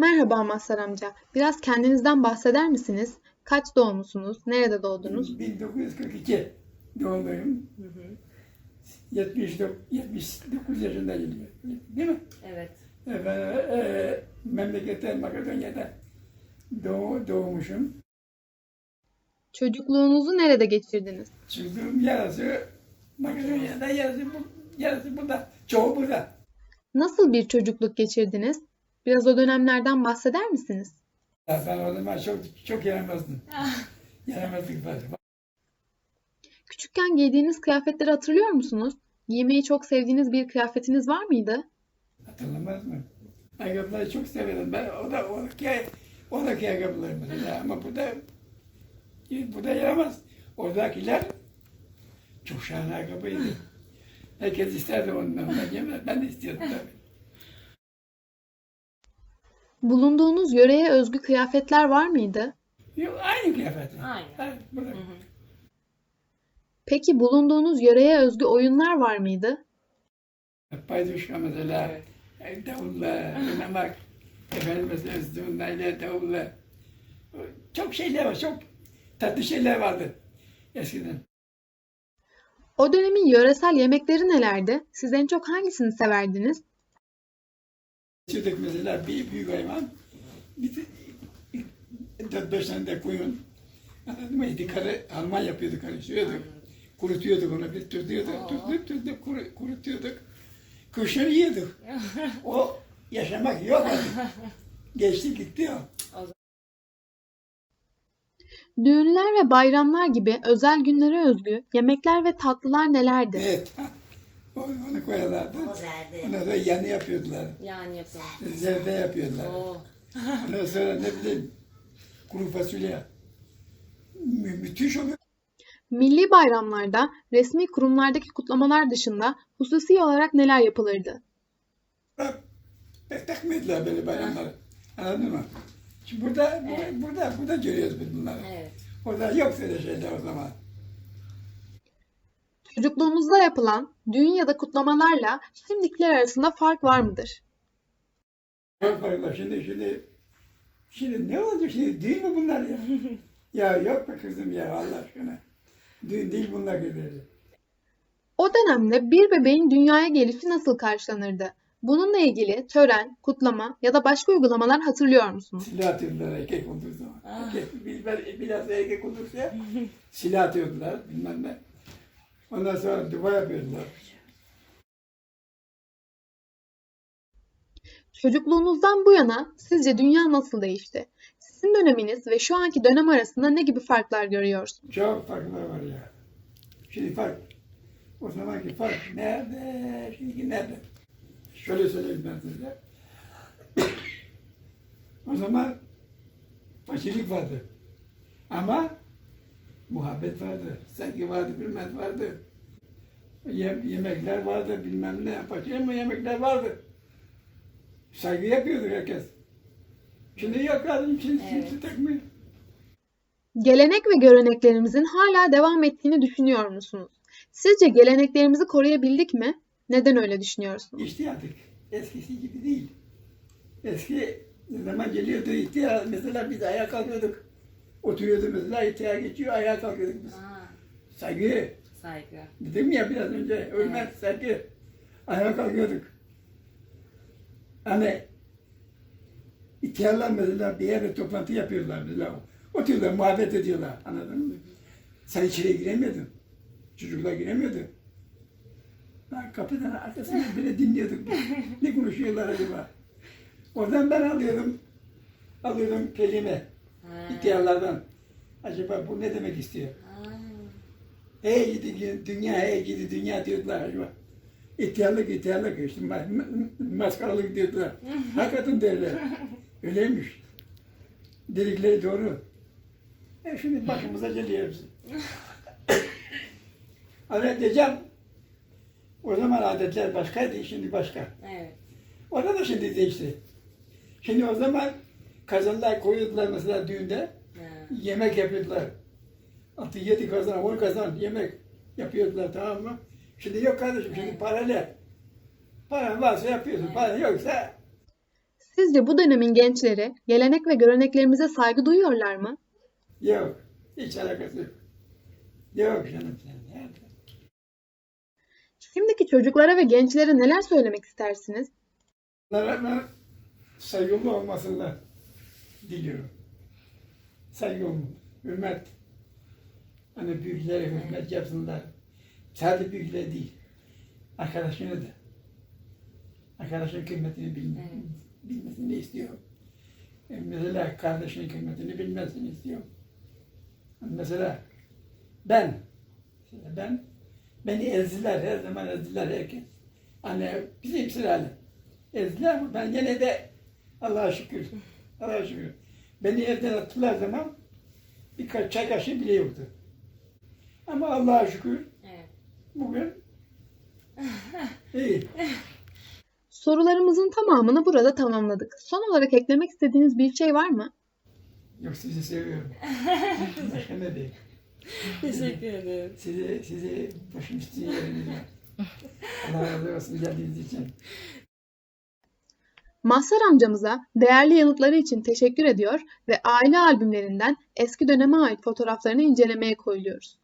Merhaba Mazhar amca. Biraz kendinizden bahseder misiniz? Kaç doğumlusunuz? Nerede doğdunuz? 1942 doğumluyum. 79, 79 yaşındayım. Değil mi? Evet. Efendim, e, memlekette Makedonya'da doğ, doğmuşum. Çocukluğunuzu nerede geçirdiniz? Çocuğum yarısı Makedonya'da, yarısı, bu, yarısı burada. Çoğu burada. Nasıl bir çocukluk geçirdiniz? Biraz o dönemlerden bahseder misiniz? Ya Ben o zaman çok, çok yaramazdım. Yaramazlık var. Küçükken giydiğiniz kıyafetleri hatırlıyor musunuz? Giymeyi çok sevdiğiniz bir kıyafetiniz var mıydı? Hatırlamaz mı? Ayakkabıları çok severim. Ben o da oradaki, oradaki ayakkabılar mesela ama burada burada yaramaz. Oradakiler çok şahane ayakkabıydı. Herkes isterdi ondan. Ben, ben de istiyordum tabii. Bulunduğunuz yöreye özgü kıyafetler var mıydı? Yok, aynı kıyafet. Aynı. Evet, burada. Peki bulunduğunuz yöreye özgü oyunlar var mıydı? Payduşka mesela, davulla, oynamak, efendim mesela zurnayla, davulla. Çok şeyler var, çok tatlı şeyler vardı eskiden. O dönemin yöresel yemekleri nelerdi? Siz en çok hangisini severdiniz? Kesiyorduk mesela bir büyük hayvan, bir de dört beş tane de koyun. Anladın mı? İdi karı, harman yapıyorduk, karıştırıyorduk. Kurutuyorduk onu, bir tutuyorduk, tutup tutup kuru, kurutuyorduk. Kışın yiyorduk. O yaşamak yok artık. Geçti gitti o. Düğünler ve bayramlar gibi özel günlere özgü yemekler ve tatlılar nelerdi? Evet. Onu, onu koyarlardı. O zerdi. Ondan sonra yanı yapıyordular. Yani yapalım. Zerde yapıyordular. Oo. Ondan sonra ne bileyim kuru fasulye. Mü müthiş oluyor. Milli bayramlarda resmi kurumlardaki kutlamalar dışında hususi olarak neler yapılırdı? Pek takmıyordular böyle bayramları. Anladın mı? Şimdi burada, burada, burada, burada görüyoruz biz bunları. Evet. Orada yok öyle şeyler o zaman. Çocukluğunuzda yapılan düğün ya da kutlamalarla şimdikiler arasında fark var mıdır? Yok farklı. Şimdi, şimdi, şimdi ne oldu şimdi? Düğün mü bunlar ya? ya yok be kızım ya Allah aşkına. Düğün değil bunlar gibi. O dönemde bir bebeğin dünyaya gelişi nasıl karşılanırdı? Bununla ilgili tören, kutlama ya da başka uygulamalar hatırlıyor musunuz? Silah atıyordular erkek olduğu zaman. Ah. Erkek, biraz, biraz erkek olursa silah atıyordular bilmem ne. Ondan sonra dua yapıyordular. Çocukluğunuzdan bu yana sizce dünya nasıl değişti? Sizin döneminiz ve şu anki dönem arasında ne gibi farklar görüyorsunuz? Çok farklar var ya. Şimdi fark. O zamanki fark nerede? Şimdiki nerede? Şöyle söyleyeyim ben size. o zaman fakirlik vardı. Ama muhabbet vardı. Sevgi vardı, bilmem vardı. Yem- yemekler vardı, bilmem ne. Fakir ama yemekler vardı. Saygı yapıyordu herkes. Şimdi yok kardeşim, şimdi Evet. kimse takmıyor. Gelenek ve göreneklerimizin hala devam ettiğini düşünüyor musunuz? Sizce geleneklerimizi koruyabildik mi? Neden öyle düşünüyorsunuz? İşte artık eskisi gibi değil. Eski ne zaman geliyordu ihtiyar, mesela biz ayağa kalkıyorduk. Oturuyordu mesela ihtiyar geçiyor, ayağa kalkıyorduk biz. Aa, Saygı, saygı. dedim ya biraz önce, ölmez saygı. Ayağa kalkıyorduk. Hani ihtiyarlar mesela bir yerde toplantı yapıyorlar mesela. Oturuyorlar, muhabbet ediyorlar. Anladın mı? Sen içeri giremiyordun. Çocuklar giremiyordu. Ben kapıdan arkasından bile dinliyorduk. ne konuşuyorlar acaba? Oradan ben alıyordum. Alıyordum kelime Ha. ihtiyarlardan. Acaba bu ne demek istiyor? Aa, Hey gidi dünya, hey gidi dünya diyordular acaba. İhtiyarlık, ihtiyarlık işte ma- ma- maskaralık diyordular. Hakikaten derler. Öyleymiş. Dedikleri doğru. E şimdi başımıza geliyor hepsi. Adet diyeceğim. O zaman adetler başkaydı, şimdi başka. evet. Orada da şimdi değişti. Şimdi o zaman kazanlar koyuyordular mesela düğünde. Yemek yapıyordular. Altı yedi kazan, on kazan yemek yapıyordular tamam mı? Şimdi yok kardeşim, şimdi Evet. paralel. Para varsa yapıyorsun, para yoksa Sizce bu dönemin gençleri gelenek ve göreneklerimize saygı duyuyorlar mı? Yok. Hiç alakası yok. Yok canım sen. nerede? Şimdiki çocuklara ve gençlere neler söylemek istersiniz? Onlara saygılı olmasını diliyorum. Saygı olun, hürmet. Hani büyüklere hürmet yapsınlar. Sadece büyüklere değil. Arkadaşına da. Arkadaşın kıymetini bilme, bilmesini istiyor. E, Mesela kardeşinin kıymetini bilmesini istiyor. Mesela ben, mesela ben, beni ezdiler, her zaman ezdiler herkes. Hani bizim sırayla. Ezdiler ama ben gene de Allah'a şükür, Allah'a şükür. Beni evden attılar zaman birkaç çay kaşığı bile yoktu. Ama Allah'a şükür Evet. bugün iyi. Sorularımızın tamamını burada tamamladık. Son olarak eklemek istediğiniz bir şey var mı? Yok sizi seviyorum. Başka ne diyeyim? Teşekkür ederim. Sizi, sizi başım üstüne. Allah razı olsun geldiğiniz için. Mazhar amcamıza değerli yanıtları için teşekkür ediyor ve aile albümlerinden eski döneme ait fotoğraflarını incelemeye koyuluyoruz.